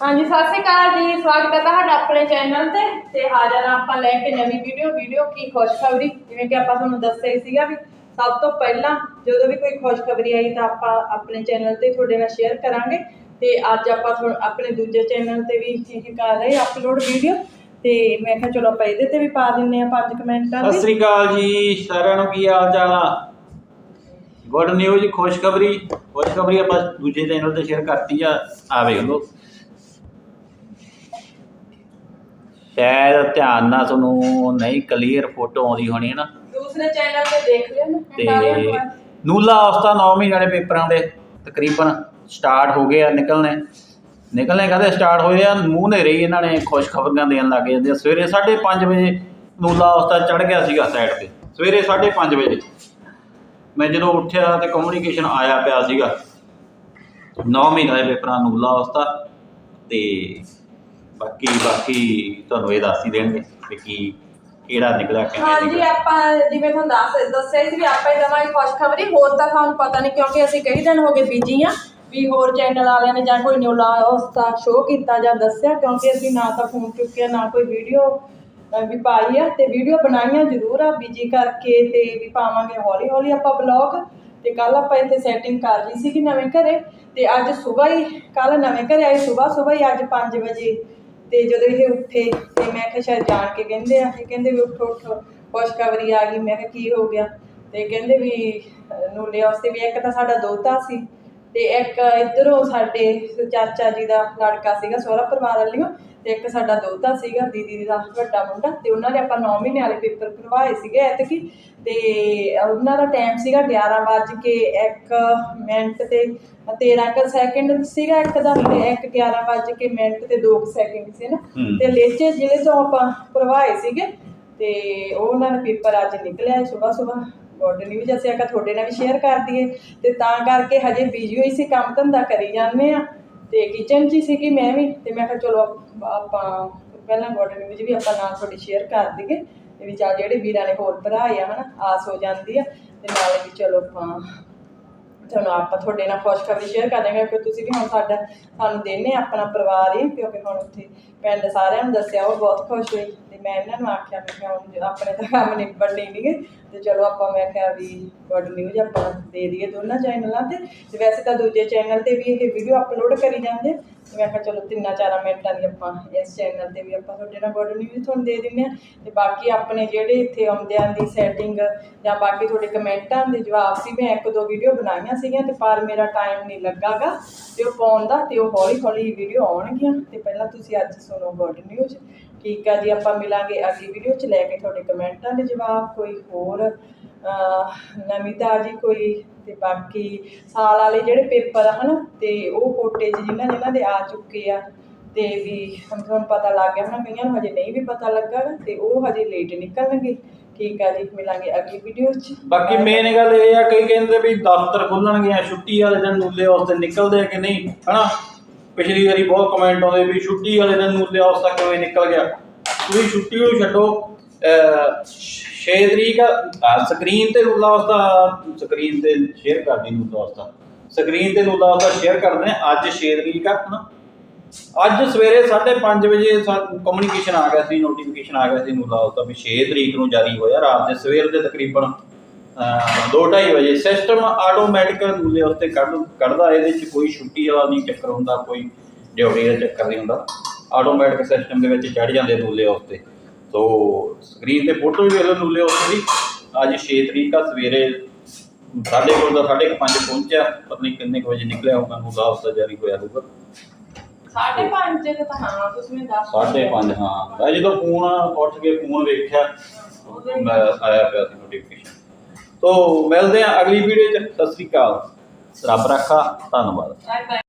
ਹਾਂਜੀ ਸਤਿ ਸ਼੍ਰੀ ਅਕਾਲ ਜੀ। ਸਵਾਗਤ ਹੈ ਤੁਹਾਡਾ ਆਪਣੇ ਚੈਨਲ ਤੇ। ਤੇ ਹਾਜ਼ਰ ਹਾਂ ਆਪਾਂ ਲੈ ਕੇ ਨਵੀਂ ਵੀਡੀਓ। ਵੀਡੀਓ ਕੀ ਖੁਸ਼ਖਬਰੀ? ਜਿਵੇਂ ਕਿ ਆਪਾਂ ਤੁਹਾਨੂੰ ਦੱਸਿਆ ਹੀ ਸੀਗਾ ਵੀ ਸਭ ਤੋਂ ਪਹਿਲਾਂ ਜਦੋਂ ਵੀ ਕੋਈ ਖੁਸ਼ਖਬਰੀ ਆਈ ਤਾਂ ਆਪਾਂ ਆਪਣੇ ਚੈਨਲ ਤੇ ਤੁਹਾਡੇ ਨਾਲ ਸ਼ੇਅਰ ਕਰਾਂਗੇ। ਤੇ ਅੱਜ ਆਪਾਂ ਆਪਣੇ ਦੂਜੇ ਚੈਨਲ ਤੇ ਵੀ ਇਹ ਕਰ ਰਹੇ ਅਪਲੋਡ ਵੀਡੀਓ ਤੇ ਮੈਂ ਕਿਹਾ ਚਲੋ ਆਪਾਂ ਇਹਦੇ ਤੇ ਵੀ ਪਾ ਦਿੰਨੇ ਆ ਪੰਜ ਕਮੈਂਟਾਂ ਸਤਿ ਸ੍ਰੀ ਅਕਾਲ ਜੀ ਸਾਰਿਆਂ ਨੂੰ ਕੀ ਹਾਲ ਚਾਲ ਆ? Good news ਖੁਸ਼ਖਬਰੀ। ਖੁਸ਼ਖਬਰੀ ਆਪਾਂ ਦੂਜੇ ਚੈਨਲ ਤੇ ਸ਼ੇਅਰ ਕਰਤੀ ਆ ਆ ਵੇਖ ਲਓ ਸ਼ਾਇਦ ਧਿਆਨ ਨਾਲ ਤੁਹਾਨੂੰ ਨਹੀਂ ਕਲੀਅਰ ਫੋਟੋ ਆਉਂਦੀ ਹੋਣੀ ਹੈ ਨਾ। ਦੂਸਰੇ ਚੈਨਲ ਤੇ ਦੇਖ ਲਿਓ ਨਾ ਤੇ ਨੂੰ। ਨੂਲਾ ਅਵਸਥਾ 9 ਮਹੀਨਿਆਂ ਦੇ ਪੇਪਰਾਂ ਦੇ ਤਕਰੀਬਨ ਸਟਾਰਟ ਹੋ ਗਏ ਆ ਨਿਕਲਣੇ। ਨਿਕਲਣੇ ਕਹਦੇ ਸਟਾਰਟ ਹੋਏ ਆ ਮੂੰਹ ਨੇਰੇ ਹੀ ਇਹਨਾਂ ਨੇ ਖੁਸ਼ਖਬਰੀਆਂ ਦੇਣ ਲੱਗ ਜਾਂਦੇ ਆ। ਸਵੇਰੇ 5:30 ਵਜੇ ਨੂਲਾ ਅਵਸਥਾ ਚੜ ਗਿਆ ਸੀਗਾ ਸਾਈਡ ਤੇ। ਸਵੇਰੇ 5:30 ਵਜੇ ਮੈਂ ਜਦੋਂ ਉੱਠਿਆ ਤੇ ਕਮਿਊਨੀਕੇਸ਼ਨ ਆਇਆ ਪਿਆ ਸੀਗਾ। 9 ਮਹੀਨਿਆਂ ਦੇ ਪੇਪਰਾਂ ਨੂਲਾ ਅਵਸਥਾ ਤੇ ਬਾਕੀ ਬਾਕੀ ਤੁਹਾਨੂੰ ਇਹ ਦੱਸ ਹੀ ਦੇਣਗੇ ਕਿ ਕੀ ਕਿਹੜਾ ਨਿਕਲਿਆ ਕਿਵੇਂ ਹਾਂਜੀ ਨਿਕਲਿਆ। ਆਪਾਂ ਜਿਵੇਂ ਤੁਹਾਨੂੰ ਦੱਸ ਦੱਸਿਆ ਸੀ ਵੀ ਆਪਾਂ ਹੀ ਦਵਾਂਗੇ ਖੁਸ਼ਖਬਰੀ ਹੋਰ ਤਾਂ ਤੁਹਾਨੂੰ ਪਤਾ ਨਹੀਂ ਕਿਉਂਕਿ ਅਸੀਂ ਕਈ ਦਿਨ ਹੋ ਗਏ ਬੀਜੀ ਆ ਵੀ ਹੋਰ ਚੈਨਲ ਵਾਲਿਆਂ ਨੇ ਜਾਂ ਕੋਈ ਨਿਊ ਲਾ ਉਸਦਾ ਸ਼ੋਅ ਕੀਤਾ ਜਾਂ ਦੱਸਿਆ ਕਿਉਂਕਿ ਅਸੀਂ ਨਾ ਤਾਂ ਫੋਨ ਚੁੱਕਿਆ ਨਾ ਕੋਈ ਵੀਡੀਓ ਵੀ ਪਾਈ ਆ ਤੇ ਵੀਡੀਓ ਬਣਾਈਆਂ ਜ਼ਰੂਰ ਆ ਬੀਜੀ ਕਰਕੇ ਤੇ ਵੀ ਪਾਵਾਂਗੇ ਹੌਲੀ ਹੌਲੀ ਆਪਾਂ ਬਲੌਗ ਤੇ ਕੱਲ ਆਪਾਂ ਇੱਥੇ ਸੈਟਿੰਗ ਕਰ ਲਈ ਸੀਗੀ ਨਵੇਂ ਘਰੇ ਤੇ ਅੱਜ ਸਵੇਰ ਹੀ ਕੱਲ ਨਵੇਂ ਘਰੇ ਆਏ ਸਵੇਰ ਸਵੇਰ ਹੀ ਅੱਜ 5 ਵਜੇ ਤੇ ਜਦੋਂ ਇਹ ਉੱਠੇ ਤੇ ਮੈਂ ਕਿਹਾ ਸ਼ਾਇਦ ਜਾਣ ਕੇ ਕਹਿੰਦੇ ਆ ਇਹ ਕਹਿੰਦੇ ਵੀ ਉੱਠੋ ਉੱਠੋ। ਖੁਸ਼ਖਬਰੀ ਆ ਗਈ ਮੈਂ ਕਿਹਾ ਕੀ ਹੋ ਗਿਆ? ਤੇ ਕਹਿੰਦੇ ਵੀ ਅਹ, ਨੂਲੇ ਵਾਸਤੇ ਵੀ ਇੱਕ ਤਾਂ ਸਾਡਾ ਦੋਤਾ ਸੀ ਤੇ ਇੱਕ ਇਧਰੋਂ ਸਾਡੇ ਚਾਚਾ ਜੀ ਦਾ ਲੜਕਾ ਸੀਗਾ ਸਹੁਰਾ ਪਰਿਵਾਰ ਵਾਲਿਓ ਤੇ ਇੱਕ ਸਾਡਾ ਦੋਤਾ ਸੀਗਾ ਦੀਦੀ ਦਾ ਵੱਡਾ ਮੁੰਡਾ ਤੇ ਉਹਨਾਂ ਨੇ ਆਪਾਂ 9 ਮਹੀਨੇ ਵਾਲੇ ਪੇਪਰ ਕਰਵਾਏ ਸੀਗੇ ਐਤਕੀ। ਤੇ ਉਹਨਾਂ ਦਾ ਟਾਈਮ ਸੀਗਾ 11 ਵੱਜ ਕੇ 1 ਮਿੰਟ ਤੇ 13 ਕੁ ਸੈਕਿੰਡ ਸੀਗਾ ਇੱਕ ਦਾ ਤੇ ਇੱਕ 11 ਵੱਜ ਕੇ ਮਿੰਟ ਤੇ 2 ਸੈਕਿੰਡ ਸੀ ਨਾ। ਤੇ ਲੇਚੇ ਜ਼ਿਲ੍ਹੇ ਤੋਂ ਆਪਾਂ ਭਰਵਾਏ ਸੀਗੇ ਤੇ ਉਹ ਉਹਨਾਂ ਦਾ ਪੇਪਰ ਅੱਜ ਨਿਕਲਿਆ ਸਵੇਰ ਸਵੇਰ ਗੁੱਡ ਨਿਊਜ਼ ਅਸੀਂ ਆਖਿਆ ਤੁਹਾਡੇ ਨਾਲ ਵੀ ਸ਼ੇਅਰ ਕਰ ਦਈਏ। ਤੇ ਤਾਂ ਕਰਕੇ ਹਜੇ ਬਿਜ਼ੀ ਹੋਈ ਸੀ ਕੰਮ ਧੰਦਾ ਕਰੀ ਜਾਂਦੇ ਆ ਤੇ ਕਿਚਨ 'ਚ ਹੀ ਸੀਗੀ ਮੈਂ ਵੀ, ਤੇ ਮੈਂ ਕਿਹਾ ਚਲੋ ਆਪਾਂ ਪਹਿਲਾਂ ਗੁੱਡ ਵਿੱਚ ਵੀ ਆਪਾਂ ਨਾਲ ਤੁਹਾਡੀ ਸ਼ੇਅਰ ਕਰ ਦਈਏ, ਤੇ ਵੀ ਚੱਲ ਜਿਹੜੇ ਵੀਰਾਂ ਨੇ ਹੋਰ ਭਰਾ ਆ, ਹਨਾ, ਆਸ ਹੋ ਜਾਂਦੀ ਆ, ਤੇ ਨਾਲੇ ਵੀ ਚਲੋ ਆਪਾਂ ਤੁਹਾਨੂੰ ਆਪਾਂ ਤੁਹਾਡੇ ਨਾਲ ਖੁਸ਼ਖਬਰੀ ਸ਼ੇਅਰ ਕਰ ਦਾਂਗੇ ਕਿ ਤੁਸੀਂ ਵੀ ਹੁਣ ਸਾਡਾ, ਸਾਨੂੰ ਦੇਣੇ ਆਪਣਾ ਪਰਿਵਾਰ ਹੀ, ਕਿਉਂਕਿ ਹੁਣ ਉੱਥੇ ਪਿੰਡ ਸਾਰਿਆਂ ਨੂੰ ਦੱਸਿਆ, ਉਹ ਬਹੁਤ ਖੁਸ਼ ਹੋਈ ਤੇ ਮੈਂ ਇਹਨਾਂ ਨੂੰ ਆਖਿਆ, ਮੈਂ ਕਿਹਾ ਹੁਣ ਆਪਣੇ ਤਾਂ ਕੰਮ ਨਿਬੜਨੇ ਨਹੀਂਗੇ ਤੇ ਚਲੋ ਆਪਾਂ, ਮੈਂ ਕਿਹਾ ਵੀ ਗੁੱਡ ਨਿਊਜ਼ ਆਪਾਂ ਦੇ ਦਈਏ ਦੋਨਾਂ ਚੈਨਲਾਂ ਤੇ। ਵੈਸੇ ਤਾਂ ਦੂਜੇ ਚੈਨਲ ਤੇ ਵੀ ਇਹ ਵੀਡੀਓ ਅਪਲੋਡ ਕਰੀ ਜਾਂਦੇ। ਤੇ ਮੈਂ ਕਿਹਾ ਚਲੋ ਤਿੰਨਾਂ ਚਾਰਾਂ ਮਿੰਟਾਂ ਦੀ ਆਪਾਂ ਇਸ ਚੈਨਲ ਤੇ ਵੀ ਆਪਾਂ ਤੁਹਾਡੇ ਨਾਲ ਗੁੱਡ ਨਿਊਜ਼ ਤੁਹਾਨੂੰ ਦੇ ਦਿੰਦੇ ਆ ਤੇ ਬਾਕੀ ਆਪਣੇ ਜਿਹੜੇ ਇੱਥੇ ਆਉਂਦਿਆਂ ਦੀ ਸੈਟਿੰਗ ਜਾਂ ਬਾਕੀ ਤੁਹਾਡੇ ਕਮੈਂਟਾਂ ਦੇ ਜਵਾਬ ਸੀ, ਮੈਂ ਇੱਕ ਦੋ ਵੀਡੀਓ ਬਣਾਈਆਂ ਸੀਗੀਆਂ ਤੇ ਪਰ ਮੇਰਾ ਟਾਈਮ ਨਹੀਂ ਲੱਗਾਗਾ। ਤੇ ਉਹ ਪਾਉਣ ਦਾ ਤੇ ਉਹ ਹੌਲੀ ਹੌਲੀ ਵੀਡੀਓ ਆਉਣਗੀਆਂ। ਤੇ ਪਹਿਲਾਂ ਤੁਸੀਂ ਅੱਜ ਸੁਣੋ ਗੁੱਡ ਨਿਊਜ਼ ਠੀਕ ਆ ਜੀ, ਆਪਾਂ ਮਿਲਾਂਗੇ ਅਗਲੀ ਵੀਡੀਓ 'ਚ। ਲੈ ਕੇ ਤੁਹਾਡੇ ਕਮੈਂਟਾਂ ਦੇ ਜਵਾਬ, ਕੋਈ ਹੋਰ ਨਵੀਂ ਤਾਜੀ ਕੋਈ ਤੇ ਬਾਕੀ ਸਾਲ ਵਾਲੇ ਜਿਹੜੇ ਪੇਪਰ ਆ ਤੇ ਉਹ ਕੋਟੇ 'ਚ ਜਿਨ੍ਹਾਂ ਜਿਨ੍ਹਾਂ ਦੇ ਆ ਚੁੱਕੇ ਆ, ਤੇ ਵੀ ਤੁਹਾਨੂੰ ਪਤਾ ਲੱਗ ਗਿਆ ਹਨਾ ਕਈਆਂ ਨੂੰ ਹਜੇ ਨਹੀਂ ਵੀ ਪਤਾ ਲੱਗਾ ਤੇ ਉਹ ਹਜੇ ਲੇਟ ਨਿਕਲਣਗੇ। ਠੀਕ ਆ ਜੀ, ਮਿਲਾਂਗੇ ਅਗਲੀ ਵੀਡੀਓ 'ਚ। ਬਾਕੀ ਮੇਨ ਗੱਲ ਇਹ ਆ, ਕਈ ਕਹਿੰਦੇ ਵੀ ਦਫ਼ਤਰ ਖੁੱਲਣਗੇ ਛੁੱਟੀ ਵਾਲੇ ਦਿਨ ਨੂਲੇ ਵਾਸਤੇ ਨਿਕਲਦੇ ਆ ਕਿ ਨਹੀਂ, ਹਨਾ? ਪਿਛਲੀ ਵਾਰੀ ਬਹੁਤ ਕਮੈਂਟ ਆਉਂਦੇ ਵੀ ਛੁੱਟੀ ਵਾਲੇ ਦਿਨ ਨੂਲੇ ਵਾਸਤਾ ਕਿਵੇਂ ਨਿਕਲ ਗਿਆ। ਤੁਸੀਂ ਛੁੱਟੀ ਨੂੰ ਛੱਡੋ 6 ਤਰੀਕ ਸਕਰੀਨ ਤੇ ਨੂਲਾ ਵਾਸਤਾ ਸਕਰੀਨ ਤੇ ਸ਼ੇਅਰ ਕਰਦੀ ਨੂਲਾ ਵਾਸਤਾ ਸਕਰੀਨ ਤੇ ਨੂਲਾ ਵਾਸਤਾ ਸ਼ੇਅਰ ਕਰਦੇ ਅੱਜ 6 ਤਰੀਕ ਆ, ਹਨਾ? ਅੱਜ ਸਵੇਰੇ 5:30 ਵਜੇ ਕਮਿਊਨੀਕੇਸ਼ਨ ਆ ਗਿਆ ਸੀ ਨੋਟੀਫਿਕੇਸ਼ਨ ਆ ਗਿਆ ਸੀ ਨੂਲਾ ਵਾਸਤਾ ਵੀ 6 ਤਰੀਕ ਨੂੰ ਜਾਰੀ ਹੋਇਆ, ਰਾਤ ਦੇ ਸਵੇਰ ਦੇ ਤਕਰੀਬਨ 2:30 ਵਜੇ। ਸਿਸਟਮ ਆਟੋਮੈਟਿਕ ਨੂਲੇ ਵਾਸਤੇ ਕੱਢ, ਕੱਢਦਾ, ਇਹਦੇ ਵਿੱਚ ਕੋਈ ਛੁੱਟੀ ਵਾਲਾ ਨਹੀਂ ਚੱਕਰ ਹੁੰਦਾ, ਕੋਈ ਡਿਊਟੀ ਦਾ ਚੱਕਰ ਨਹੀਂ ਹੁੰਦਾ। ਆਟੋਮੈਟਿਕ ਸਿਸਟਮ ਦੇ ਵਿੱਚ ਚੜ ਜਾਂਦੇ ਨੂਲੇ ਵਾਸਤੇ ਸੋ ਸਕਰੀਨ ਤੇ ਫੋਟੋ ਵੀ ਵੇਖ ਲਓ ਵਾਸਤੇ ਦੀ ਅੱਜ 6 ਤਰੀਕ ਆ ਸਵੇਰੇ ਸਾਡੇ ਕੋਲ ਦਾ 5:30 ਪਹੁੰਚਿਆ। ਪਤਾ ਨਹੀਂ ਕਿੰਨੇ ਕੁ ਵਜੇ ਨਿਕਲਿਆ ਹੋਊਗਾ ਨੂਲਾ ਵਾਸਤਾ ਜਾਰੀ ਹੋਇਆ ਹੋਊਗਾ। ਸਾਢੇ ਪੰਜ ਕੁ ਤਾਂ ਹਾਂ ਤੁਸੀਂ ਮੈਨੂੰ ਦੱਸ ਸਾਢੇ ਪੰਜ ਹਾਂ। ਮੈਂ ਜਦੋਂ ਫੋਨ ਉੱਠ ਕੇ ਫੋਨ ਵੇਖਿਆ ਮੈਂ ਆਇਆ ਪਿਆ ਸੀ ਨੋਟੀਫਿਕੇਸ਼ਨ ਤੋਂ ਮਿਲਦੇ ਆ ਅਗਲੀ ਵੀਡੀਓ ਚ। ਸਤਿ ਸ੍ਰੀ ਅਕਾਲ। ਰੱਬ ਰੱਖਾ ਧੰਨਵਾਦ। Bye bye